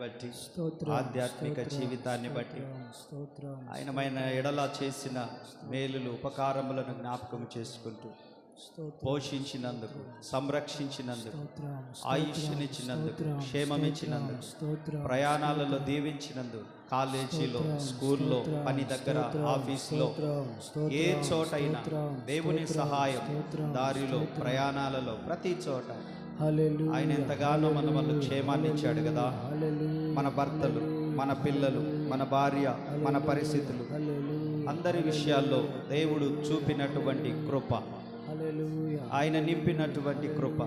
బట్టి ఆధ్యాత్మిక జీవితాన్ని బట్టి. ఆయనమైన ఎడల చేసిన మేలులు ఉపకారములను జ్ఞాపకం చేసుకుంటూ పోషించినందుకు సంరక్షించినందుకు ఆయుష్నిచ్చినందుకు స్తోత్రం, క్షేమం ఇచ్చినందుకు స్తోత్రం. ప్రయాణాలలో దీవించినందుకు కాలేజీలో స్కూల్లో పని దగ్గర ఆఫీస్లో ఏ చోటైనా దేవుని సహాయం దారిలో ప్రయాణాలలో ప్రతి చోట ఆయన ఎంతగానో మన వల్ల క్షేమాన్ని ఇచ్చాడు కదా. మన భర్తలు మన పిల్లలు మన భార్య మన పరిస్థితులు అందరి విషయాల్లో దేవుడు చూపినటువంటి కృప. ఆయన నింపినటువంటి కృప.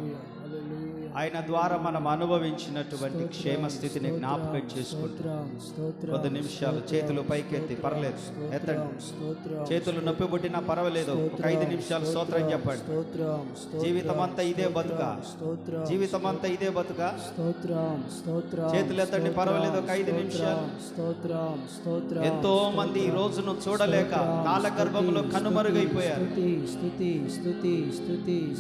ఆయన ద్వారా మనం అనుభవించినటువంటి క్షేమ స్థితిని జ్ఞాపకం చేసుకుంటూ కొద్ది నిమిషాలు చేతులు పైకెత్తి పర్లేదు. ఎత్తండి. చేతులు నొప్పి పుట్టినా పర్వాలేదు. ఒక ఐదు నిమిషాలు స్తోత్రం చెప్పండి. జీవితం అంతా ఇదే బతుక? జీవితం అంతా ఇదే బతుక? చేతులు ఎత్తండి, పర్వాలేదు, ఒక ఐదు నిమిషాలు. ఎంతో మంది ఈ రోజును చూడలేక కాలగర్భంలో కనుమరుగైపోయారు.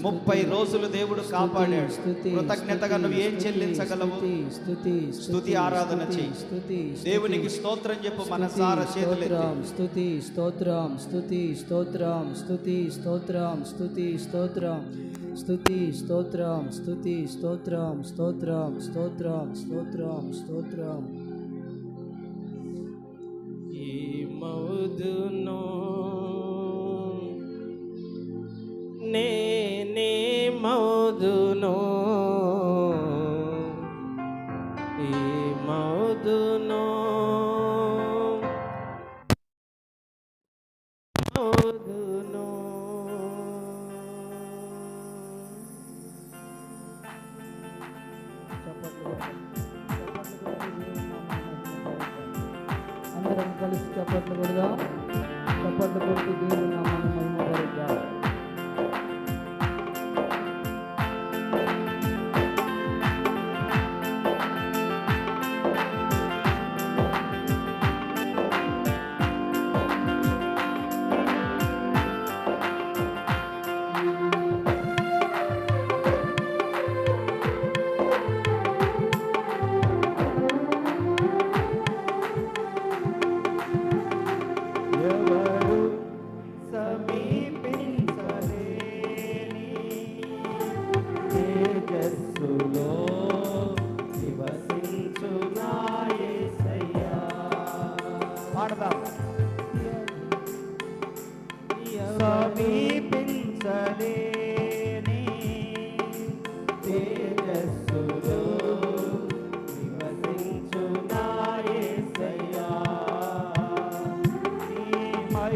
ముప్పై రోజులు దేవుడు కాపాడాడు. కృతజ్ఞతగా నువ్వు ఏం చెల్లించగలవు? స్తుతి స్తుతి స్తుతి ఆరాధన చెయ్యి. స్తుతి దేవునికి స్తోత్రం చెప్పు మనసారా చేతులెత్తి స్తుతి స్తోత్రం స్తుతి స్తోత్రం స్తుతి స్తోత్రం స్తుతి స్తోత్రం స్తుతి స్తోత్రం స్తుతి స్తోత్రం స్తోత్రం స్తోత్రం స్తోత్రం స్తోత్రం. ఈ మౌదును నేనే మౌదును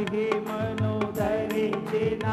మహిమను ధరించిన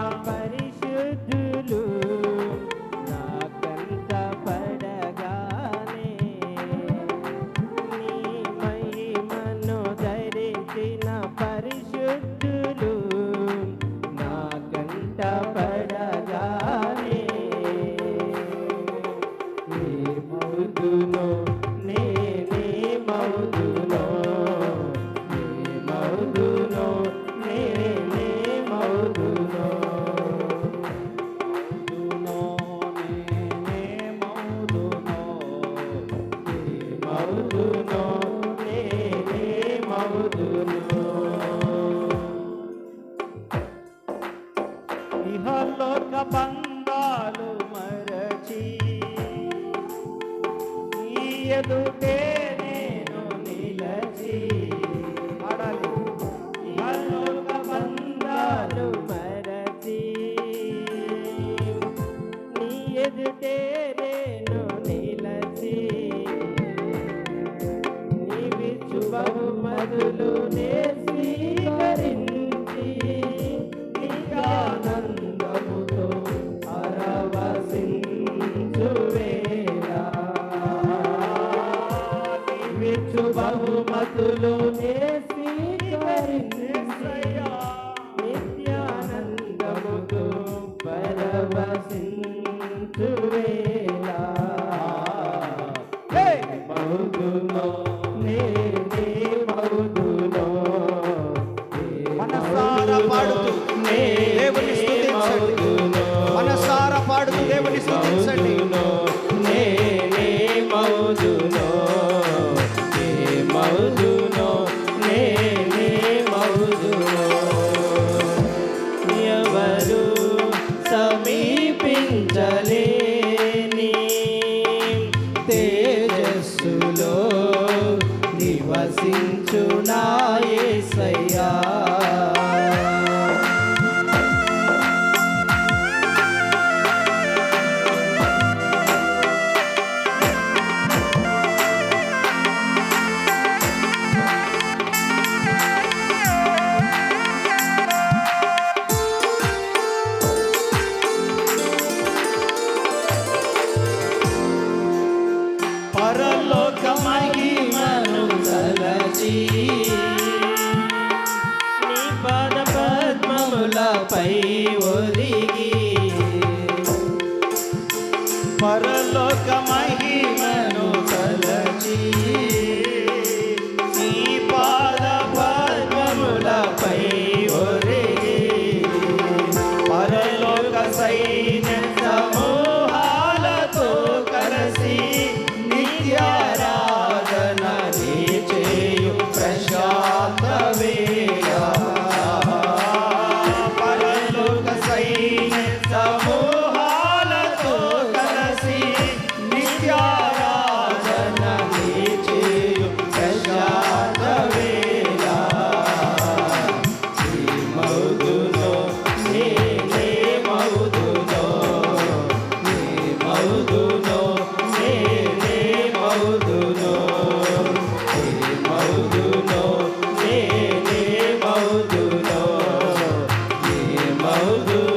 ಹೌದು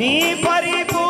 నీ పరిపూ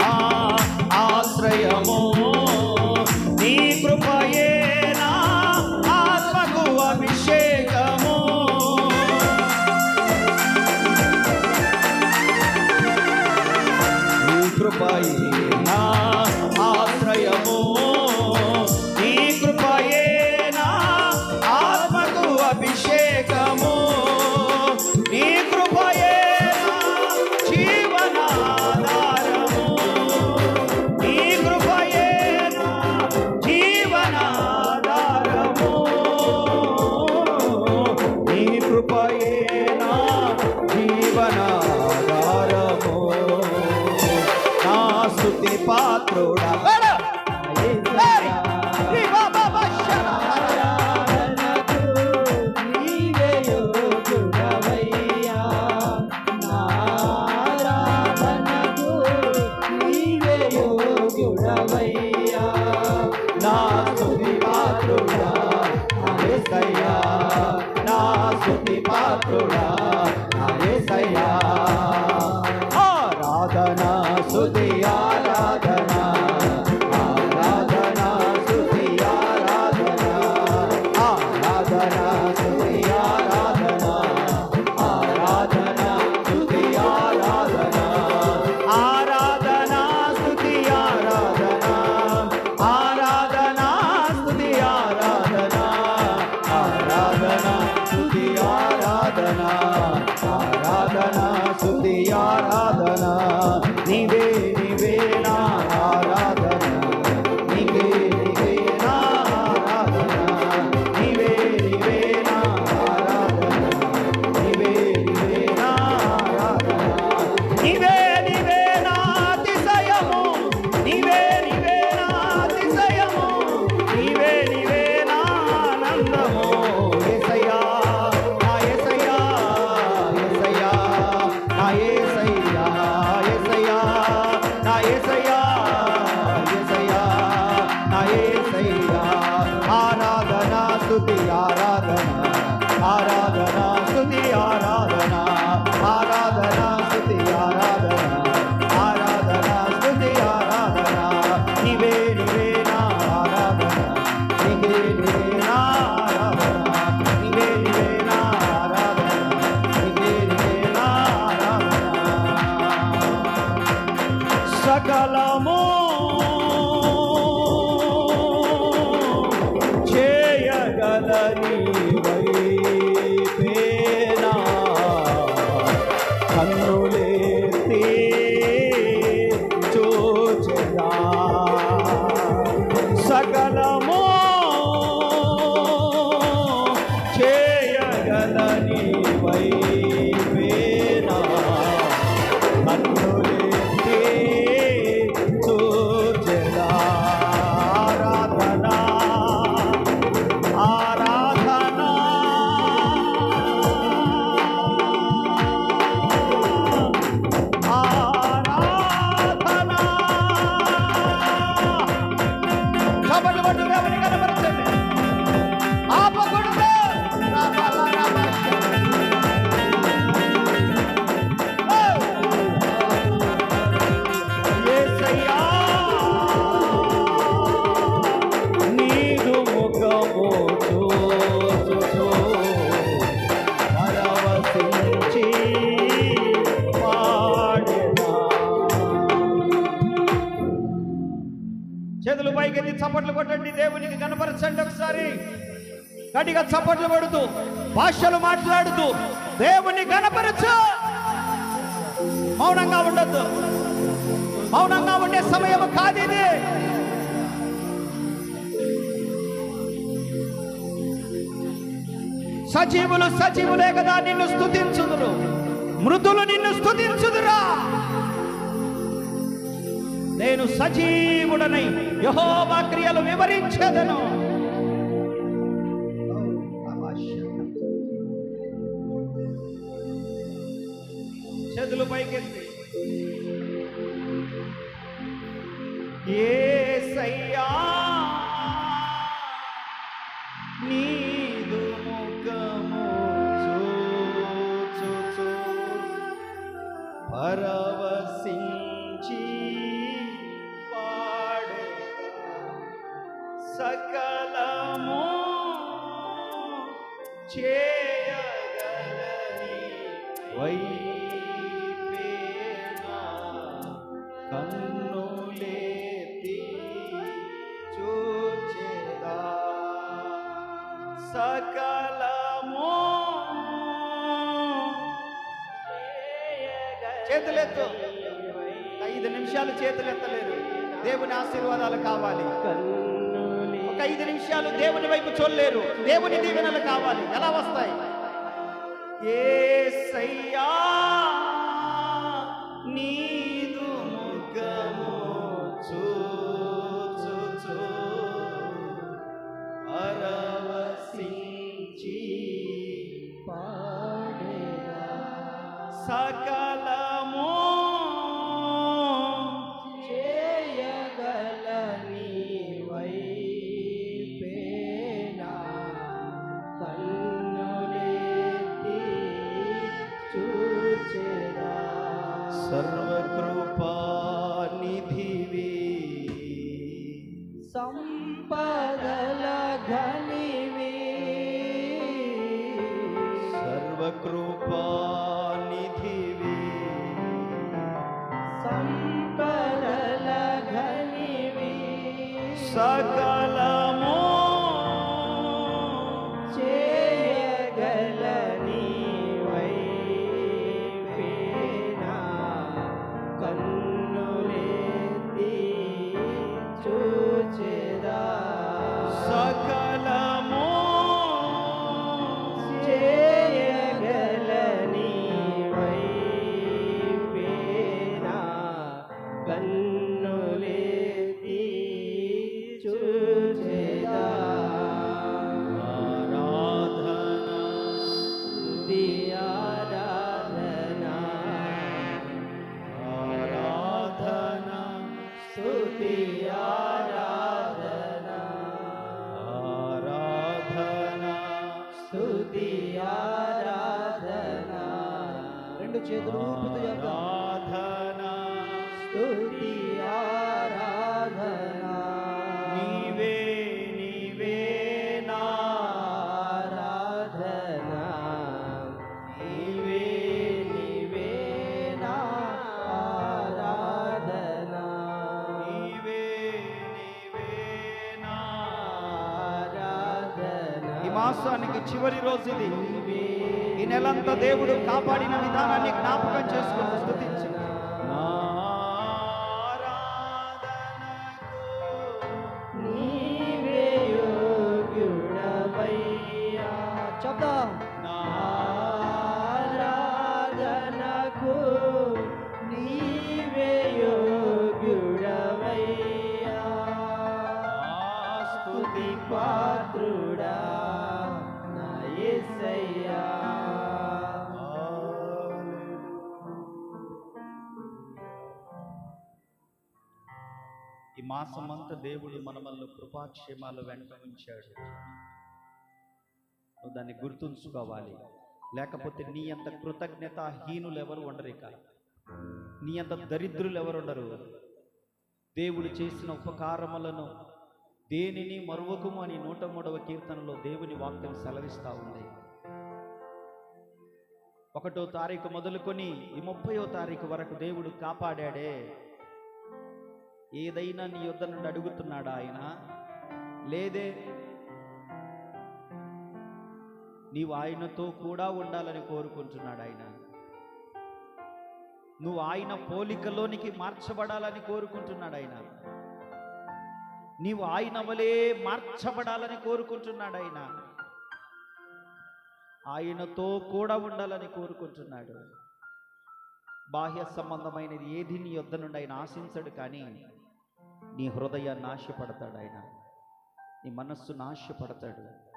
துதியாராதனா நீவே చేతులు పైకెత్తి చప్పట్లు కొట్టండి దేవునికి కనపరచండి ఒకసారి. గట్టిగా చప్పట్లు కొడుతూ భాషలు మాట్లాడుతూ దేవుని కనపరచు. మౌనంగా ఉండద్దు. మౌనంగా ఉండే సమయం కాదు ఇది సజీవులు సజీవులే కదా నిన్ను స్థుతించుదురు మృతులు నిన్ను స్థుతించుదురా నేను సజీవుడనై యహోవా క్రియలు వివరించేదను. చేతులు పైకెత్తి. ఏ సయ్యా దేవుని ఆశీర్వాదాలు కావాలి. ఒక ఐదు నిమిషాలు దేవుని వైపు చూడలేరు దేవుని దీవెనలు కావాలి. ఎలా వస్తాయి? ఏసయ్యా నీదు ముఖము సంపదల ఘనివి. సర్వకృపా మాసానికి చివరి రోజు ఇది. ఈ నెలంతా దేవుడు కాపాడిన విధానాన్ని జ్ఞాపకం చేసుకుని స్థుతించు. మాట దేవుడు మనమల్ని కృపాక్షేమాలు వెంట ఉంచాడు. నువ్వు దాన్ని గుర్తుంచుకోవాలి. లేకపోతే నీ అంత కృతజ్ఞత హీనులు ఎవరు ఉండరు ఇక. నీ అంత దరిద్రులు ఎవరు ఉండరు దేవుడు చేసిన ఉపకారములను దేనిని మరువకుము అని నూట మూడవ కీర్తనలో దేవుని వాక్యం సెలవిస్తూ ఉంది. ఒకటో తారీఖు మొదలుకొని ఈ ముప్పయో తారీఖు వరకు దేవుడు కాపాడాడే. ఏదైనా నీ యుద్ధ నుండి అడుగుతున్నాడా ఆయన? లేదే. నీవు ఆయనతో కూడా ఉండాలని కోరుకుంటున్నాడు ఆయన. నువ్వు ఆయన పోలికలోనికి మార్చబడాలని కోరుకుంటున్నాడు ఆయన. నీవు ఆయన వలే మార్చబడాలని కోరుకుంటున్నాడు ఆయన. ఆయనతో కూడా ఉండాలని కోరుకుంటున్నాడు. బాహ్య సంబంధమైనది ఏది నీ యొద్ద నుండి ఆయన ఆశించడు కానీ నీ హృదయాన్ని ఆశపడతాడు ఆయన. నీ మనస్సును ఆశపడతాడు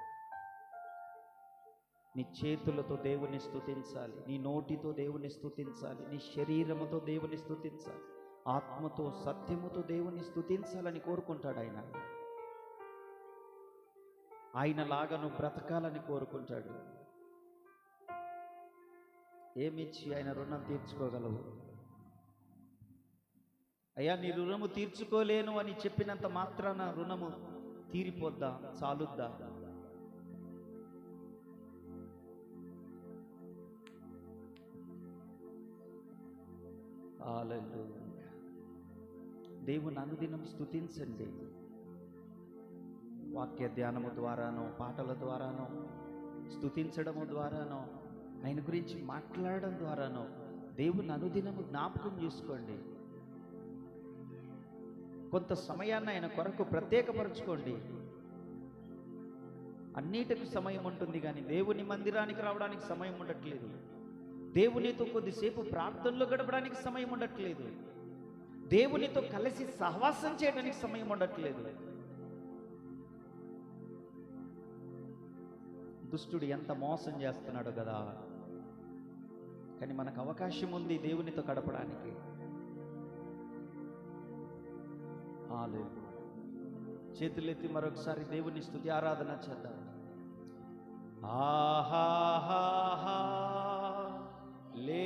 నీ చేతులతో దేవుని స్థుతించాలి నీ నోటితో దేవుని స్థుతించాలి నీ శరీరముతో దేవుని స్థుతించాలి ఆత్మతో సత్యముతో దేవుని స్థుతించాలని కోరుకుంటాడు ఆయన. ఆయన లాగను బ్రతకాలని కోరుకుంటాడు. ఏమిచ్చి ఆయన రుణం తీర్చుకోగలవు? అయ్యా నీ రుణము తీర్చుకోలేను అని చెప్పినంత మాత్రాన రుణము తీరిపోద్దా చాలుద్దా. దేవుని అనుదినం స్తుతించండి. వాక్య ధ్యానము ద్వారానో పాటల ద్వారానో స్తుతించడము ద్వారానో ఆయన గురించి మాట్లాడడం ద్వారానో దేవుని అనుదినము జ్ఞాపకం చేసుకోండి. కొంత సమయాన్ని ఆయన కొరకు ప్రత్యేకపరచుకోండి. అన్నిటికి సమయం ఉంటుంది కానీ దేవుని మందిరానికి రావడానికి సమయం ఉండట్లేదు. దేవునితో కొద్దిసేపు ప్రార్థనలో గడపడానికి సమయం ఉండట్లేదు. దేవునితో కలిసి సహవాసం చేయడానికి సమయం ఉండట్లేదు. దుష్టుడు ఎంత మోసం చేస్తున్నాడు కదా. కానీ మనకు అవకాశం ఉంది దేవునితో గడపడానికి. హల్లెలూయా. చేతులెత్తి మరొకసారి దేవుని స్థుతి ఆరాధన చేద్దాం ఆహా లే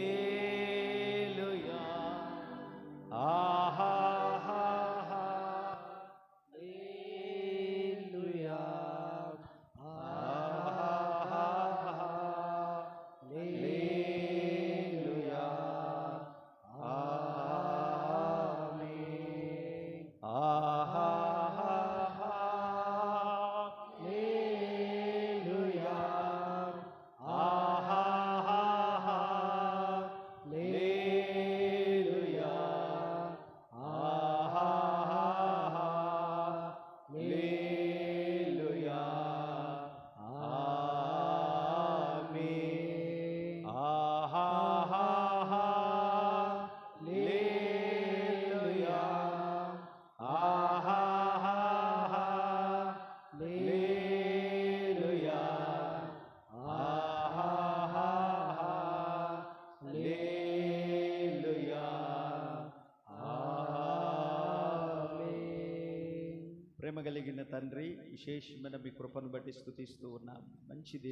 కలిగిన తండ్రి విశేషమైన మీ కృపను బట్టి స్థుతిస్తూ ఉన్నాం. మంచి దేవుడు